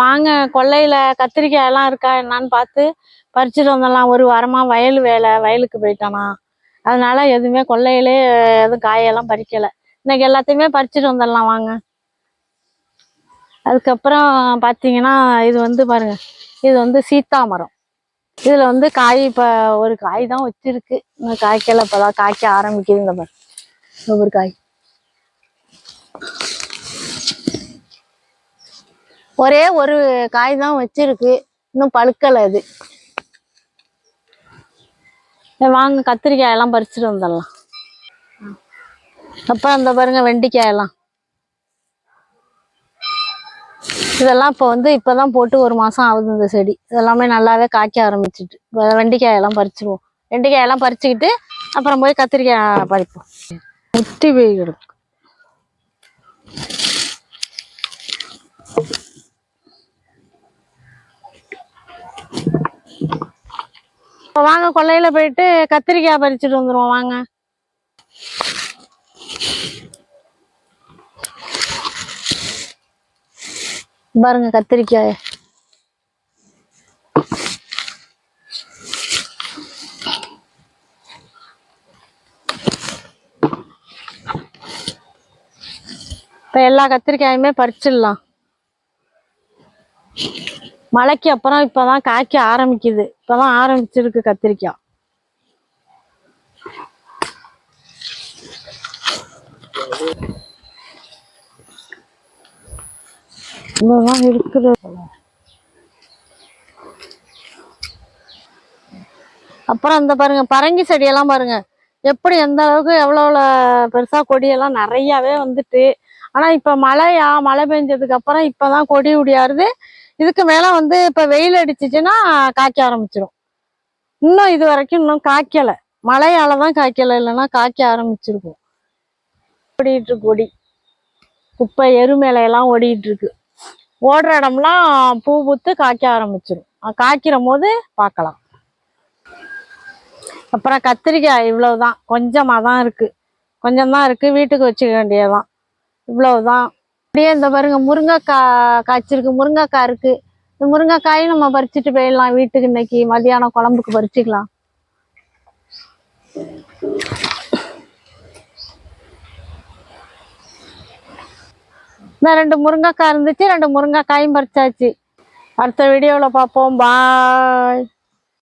வாங்க கொல்லையில் கத்திரிக்காய் எல்லாம் இருக்கா என்னன்னு பார்த்து பறிச்சுட்டு வந்துடலாம் ஒரு வாரமாக வயல் வேலை வயலுக்கு போயிட்டானா அதனால எதுவுமே கொல்லையிலே எதுவும் காயெல்லாம் பறிக்கலை. இன்னைக்கு எல்லாத்தையுமே பறிச்சுட்டு வந்துடலாம் வாங்க. அதுக்கப்புறம் பார்த்தீங்கன்னா இது வந்து பாருங்க. இது வந்து சீத்தா மரம். இதில் வந்து காய் இப்போ ஒரு காய் தான் வச்சிருக்கு. இன்னும் காய்க்கல இப்பதான் காய்க்க ஆரம்பிக்குது இந்த மாதிரி ஒரு காய். ஒரே ஒரு காய் தான் வச்சிருக்கு. இன்னும் பழுக்கல அது. வாங்க கத்திரிக்காய் எல்லாம் பறிச்சுட்டு வந்துடலாம். அப்புறம் அந்த பாருங்க வெண்டிக்காய் எல்லாம். இதெல்லாம் இப்போ வந்து இப்பதான் போட்டு ஒரு மாசம் ஆகுது இந்த செடி. இதெல்லாமே நல்லாவே காய்க்க ஆரம்பிச்சிட்டு. இப்ப வெண்டைக்காய் எல்லாம் பறிச்சிருவோம். வெண்டைக்காய் எல்லாம் பறிச்சுக்கிட்டு அப்புறம் போய் கத்திரிக்காய் பறிப்போம். முத்தி போய் இப்போ வாங்க கொல்லையில போயிட்டு கத்திரிக்காய் பறிச்சுட்டு வந்துருவோம் வாங்க. பாருங்க கத்திரிக்காய். இப்போ எல்லா கத்திரிக்காயுமே பறிச்சிடலாம். மழைக்கு அப்புறம் இப்பதான் காய்க்க ஆரம்பிக்குது. இப்பதான் ஆரம்பிச்சிருக்கு கத்திரிக்காய். இவ்வளவுதான் இருக்கிறது அப்புறம் இந்த பாருங்க பரங்கி செடியெல்லாம் பாருங்க. எப்படி எந்த அளவுக்கு எவ்வளோ பெருசா கொடியெல்லாம் நிறையாவே வந்துட்டு ஆனா இப்ப மழையா மழை பெஞ்சதுக்கு அப்புறம் இப்பதான் கொடி உடையாருது. இதுக்கு மேல வந்து இப்ப வெயில் அடிச்சிச்சுன்னா காய்க்க ஆரம்பிச்சிடும் இன்னும் இது வரைக்கும் இன்னும் காய்க்கல. மழையால தான் காய்க்கல இல்லைன்னா காய்க்க ஆரம்பிச்சிருக்கும். ஓடிட்டு இருக்கு கொடி. குப்பை எருமேலையெல்லாம் ஓடிட்டு இருக்கு. ஓடுற இடம்லாம் பூ பூத்து காய்க்க ஆரம்பிச்சிடும் காய்க்கிற போது பார்க்கலாம். அப்புறம் கத்திரிக்காய் இவ்வளவுதான். கொஞ்சமாக தான் இருக்குது கொஞ்சம் தான் இருக்குது வீட்டுக்கு வச்சுக்க வேண்டியதுதான். இவ்வளவுதான். அப்படியே இந்த பாருங்க முருங்கைக்காய் காய்ச்சிருக்கு முருங்கைக்காய் இருக்கு. இந்த முருங்கைக்காயும் நம்ம பறிச்சுட்டு போயிடலாம் வீட்டுக்கு இன்னைக்கு. மதியானம் குழம்புக்கு பறிச்சுக்கலாம். இந்த ரெண்டு முருங்கைக்காய் இருந்துச்சு ரெண்டு முருங்கைக்காயும் பறிச்சாச்சு. அடுத்த வீடியோவில் பார்ப்போம். பாய்